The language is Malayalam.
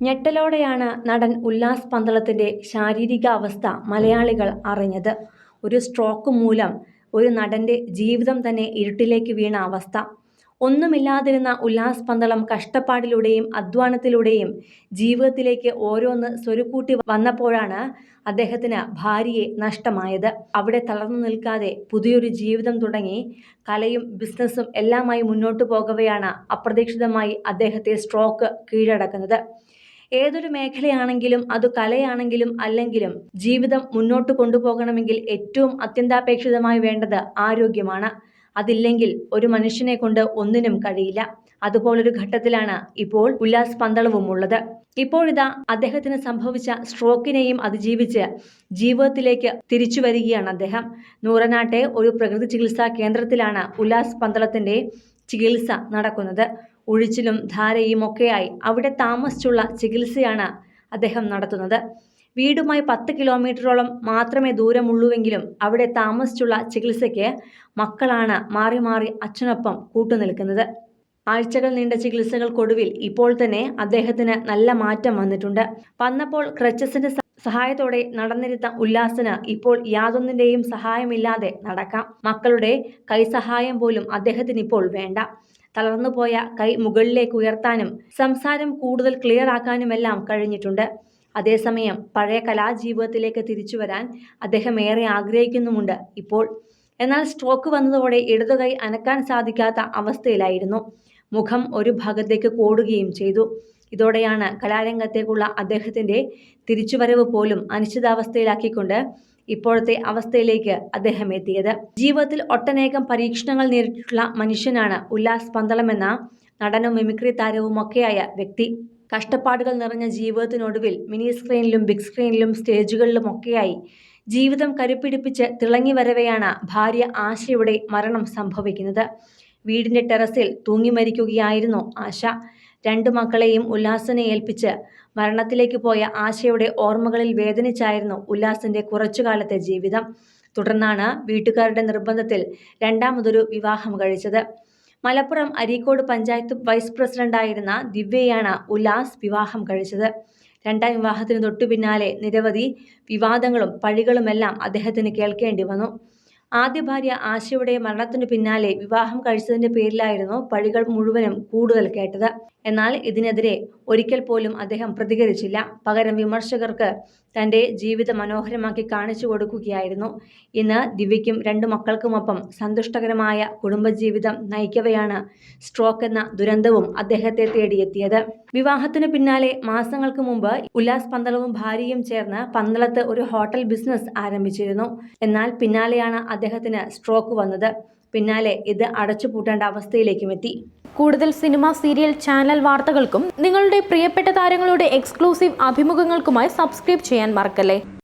ഞെട്ടലോടെയാണ് നടൻ ഉല്ലാസ് പന്തളത്തിന്റെ ശാരീരിക അവസ്ഥ മലയാളികൾ അറിഞ്ഞത്. ഒരു സ്ട്രോക്ക് മൂലം ഒരു നടന്റെ ജീവിതം തന്നെ ഇരുട്ടിലേക്ക് വീണ അവസ്ഥ. ഒന്നുമില്ലാതിരുന്ന ഉല്ലാസ് പന്തളം കഷ്ടപ്പാടിലൂടെയും അധ്വാനത്തിലൂടെയും ജീവിതത്തിലേക്ക് ഓരോന്ന് സ്വരുക്കൂട്ടി വന്നപ്പോഴാണ് അദ്ദേഹത്തിന് ഭാര്യയെ നഷ്ടമായത്. അവിടെ തളർന്നു നിൽക്കാതെ പുതിയൊരു ജീവിതം തുടങ്ങി കലയും ബിസിനസ്സും എല്ലാമായി മുന്നോട്ടു പോകവെയാണ് അപ്രതീക്ഷിതമായി അദ്ദേഹത്തെ സ്ട്രോക്ക് കീഴടക്കുന്നത്. ഏതൊരു മേഖലയാണെങ്കിലും അത് കലയാണെങ്കിലും അല്ലെങ്കിലും ജീവിതം മുന്നോട്ട് കൊണ്ടുപോകണമെങ്കിൽ ഏറ്റവും അത്യന്താപേക്ഷിതമായി വേണ്ടത് ആരോഗ്യമാണ്. അതില്ലെങ്കിൽ ഒരു മനുഷ്യനെ കൊണ്ട് ഒന്നിനും കഴിയില്ല. അതുപോലൊരു ഘട്ടത്തിലാണ് ഇപ്പോൾ ഉല്ലാസ് പന്തളവും ഉള്ളത്. ഇപ്പോഴിതാ അദ്ദേഹത്തിന് സംഭവിച്ച സ്ട്രോക്കിനെയും അതിജീവിച്ച് ജീവിതത്തിലേക്ക് തിരിച്ചു വരികയാണ് അദ്ദേഹം. നൂറനാട്ടെ ഒരു പ്രകൃതി ചികിത്സാ കേന്ദ്രത്തിലാണ് ഉല്ലാസ് പന്തളത്തിന്റെ ചികിത്സ നടക്കുന്നത്. ഒഴിച്ചിലും ധാരയും ഒക്കെയായി അവിടെ താമസിച്ചുള്ള ചികിത്സയാണ് അദ്ദേഹം നടത്തുന്നത്. വീടുമായി പത്ത് കിലോമീറ്ററോളം മാത്രമേ ദൂരമുള്ളൂവെങ്കിലും അവിടെ താമസിച്ചുള്ള ചികിത്സയ്ക്ക് മക്കളാണ് മാറി മാറി അച്ഛനൊപ്പം കൂട്ടുനിൽക്കുന്നത്. ആഴ്ചകൾ നീണ്ട ചികിത്സകൾക്കൊടുവിൽ ഇപ്പോൾ തന്നെ അദ്ദേഹത്തിന് നല്ല മാറ്റം വന്നിട്ടുണ്ട്. വന്നപ്പോൾ ക്രച്ചസിന്റെ സഹായത്തോടെ നടന്നിരുന്ന ഉല്ലാസിന് ഇപ്പോൾ യാതൊന്നിന്റെയും സഹായമില്ലാതെ നടക്കാം. മക്കളുടെ കൈസഹായം പോലും അദ്ദേഹത്തിന് ഇപ്പോൾ വേണ്ട. തളർന്നുപോയ കൈ മുകളിലേക്ക് ഉയർത്താനും സംസാരം കൂടുതൽ ക്ലിയർ ആക്കാനുമെല്ലാം കഴിഞ്ഞിട്ടുണ്ട്. അതേസമയം പഴയ കലാജീവിതത്തിലേക്ക് തിരിച്ചു വരാൻ അദ്ദേഹം ഏറെ ആഗ്രഹിക്കുന്നുമുണ്ട് ഇപ്പോൾ. എന്നാൽ സ്ട്രോക്ക് വന്നതോടെ ഇടതുകൈ അനക്കാൻ സാധിക്കാത്ത അവസ്ഥയിലായിരുന്നു. മുഖം ഒരു ഭാഗത്തേക്ക് കോടുകയും ചെയ്തു. ഇതോടെയാണ് കലാരംഗത്തേക്കുള്ള അദ്ദേഹത്തിന്റെ തിരിച്ചുവരവ് പോലും അനിശ്ചിതാവസ്ഥയിലാക്കിക്കൊണ്ട് ഇപ്പോഴത്തെ അവസ്ഥയിലേക്ക് അദ്ദേഹം എത്തിയത്. ജീവിതത്തിൽ ഒട്ടനേകം പരീക്ഷണങ്ങൾ നേരിട്ടിട്ടുള്ള മനുഷ്യനാണ് ഉല്ലാസ് പന്തളമെന്ന നടനും മിമിക്രി താരവുമൊക്കെയായ വ്യക്തി. കഷ്ടപ്പാടുകൾ നിറഞ്ഞ ജീവിതത്തിനൊടുവിൽ മിനി സ്ക്രീനിലും ബിഗ് സ്ക്രീനിലും സ്റ്റേജുകളിലുമൊക്കെയായി ജീവിതം കരുപ്പിടിപ്പിച്ച് തിളങ്ങി വരവെയാണ് ഭാര്യ ആശയുടെ മരണം സംഭവിക്കുന്നത്. വീടിന്റെ ടെറസിൽ തൂങ്ങി മരിക്കുകയായിരുന്നു ആശ. രണ്ടു മക്കളെയും ഉല്ലാസിനെ ഏൽപ്പിച്ച് മരണത്തിലേക്ക് പോയ ആശയുടെ ഓർമ്മകളിൽ വേദനിച്ചായിരുന്നു ഉല്ലാസിന്റെ കുറച്ചുകാലത്തെ ജീവിതം. തുടർന്നാണ് വീട്ടുകാരുടെ നിർബന്ധത്തിൽ രണ്ടാമതൊരു വിവാഹം കഴിച്ചത്. മലപ്പുറം അരീക്കോട് പഞ്ചായത്ത് വൈസ് പ്രസിഡന്റായിരുന്ന ദിവ്യയാണ് ഉല്ലാസ് വിവാഹം കഴിച്ചത്. രണ്ടാം വിവാഹത്തിന് തൊട്ടു പിന്നാലെ നിരവധി വിവാദങ്ങളും പഴികളുമെല്ലാം അദ്ദേഹത്തിന് കേൾക്കേണ്ടി വന്നു. ആദ്യ ഭാര്യ ആശയുടെ മരണത്തിനു പിന്നാലെ വിവാഹം കഴിച്ചതിന്റെ പേരിലായിരുന്നു പഴികൾ മുഴുവനും കൂടുതൽ കേട്ടത്. എന്നാൽ ഇതിനെതിരെ ഒരിക്കൽ പോലും അദ്ദേഹം പ്രതികരിച്ചില്ല. പകരം വിമർശകർക്ക് തന്റെ ജീവിതം മനോഹരമാക്കി കാണിച്ചു കൊടുക്കുകയായിരുന്നു. ഇന്ന് ദിവ്യയ്ക്കും രണ്ടു മക്കൾക്കുമൊപ്പം സന്തുഷ്ടകരമായ കുടുംബജീവിതം നയിക്കവെയാണ് സ്ട്രോക്ക് എന്ന ദുരന്തവും അദ്ദേഹത്തെ തേടിയെത്തിയത്. വിവാഹത്തിന് പിന്നാലെ മാസങ്ങൾക്ക് മുമ്പ് ഉല്ലാസ് പന്തളവും ഭാര്യയും ചേർന്ന് പന്തളത്ത് ഒരു ഹോട്ടൽ ബിസിനസ് ആരംഭിച്ചിരുന്നു. എന്നാൽ പിന്നാലെയാണ് അദ്ദേഹത്തിന് സ്ട്രോക്ക് വന്നത്. പിന്നാലെ ഇത് അടച്ചുപൂട്ടേണ്ട അവസ്ഥയിലേക്കും എത്തി. കൂടുതൽ സിനിമ സീരിയൽ ചാനൽ വാർത്തകൾക്കും നിങ്ങളുടെ പ്രിയപ്പെട്ട താരങ്ങളുടെ എക്സ്ക്ലൂസീവ് അഭിമുഖങ്ങൾക്കുമായി സബ്സ്ക്രൈബ് ചെയ്യാൻ മറക്കല്ലേ?